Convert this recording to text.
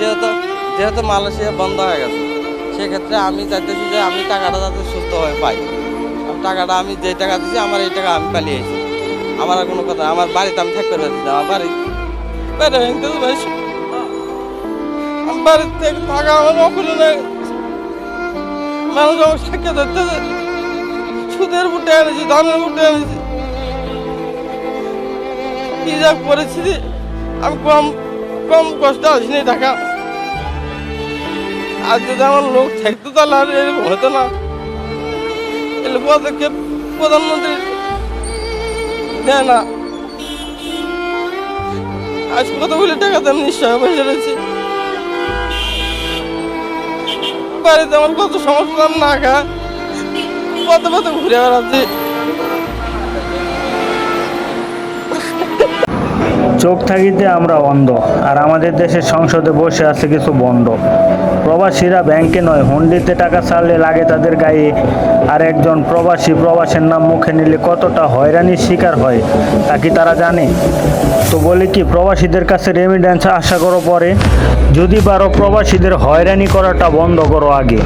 যেহেতু যেহেতু মালয়েশিয়া বন্ধ হয়ে গেছে, সেক্ষেত্রে আমি চাইতেছি যে আমি টাকাটা যাতে সুস্থ হয়ে পাই টাকাটা আমি যে টাকা দিচ্ছি আমার এই টাকা আমি পালিয়েছি। আমার আর কোনো কথা, আমার বাড়িতে আমি থাকতে পারছি আমার বাড়ি। থেকে আমার নেই। মানুষ সুদের এনেছি এনেছি। আমি কম কম কষ্ট আসিনি টাকা আর যদি আমার লোক থাকতো তাহলে আর এরকম হতো না। এলে পদক্ষেপ প্রধানমন্ত্রী দেয় না। আজ কত বলে টাকা দেন নিশ্চয় বসে রয়েছে। বাড়িতে আমার কত সমস্যা না খা কত পথে ঘুরে বেড়াচ্ছি। চোখ থাকিতে আমরা অন্ধ, আর আমাদের দেশের সংসদে বসে আছে কিছু বন্ড প্রবাসীরা ব্যাংকে নয়, হুন্ডিতে টাকা ছাড়লে লাগে তাদের গায়ে। আর একজন প্রবাসী প্রবাসের নাম মুখে নিলে কতটা হয়রানির শিকার হয়, তা কি তারা জানে? তো বলি কি, প্রবাসীদের কাছে রেমিডেন্স আশা করো পরে। যদি পারো প্রবাসীদের হয়রানি করাটা বন্ধ করো আগে।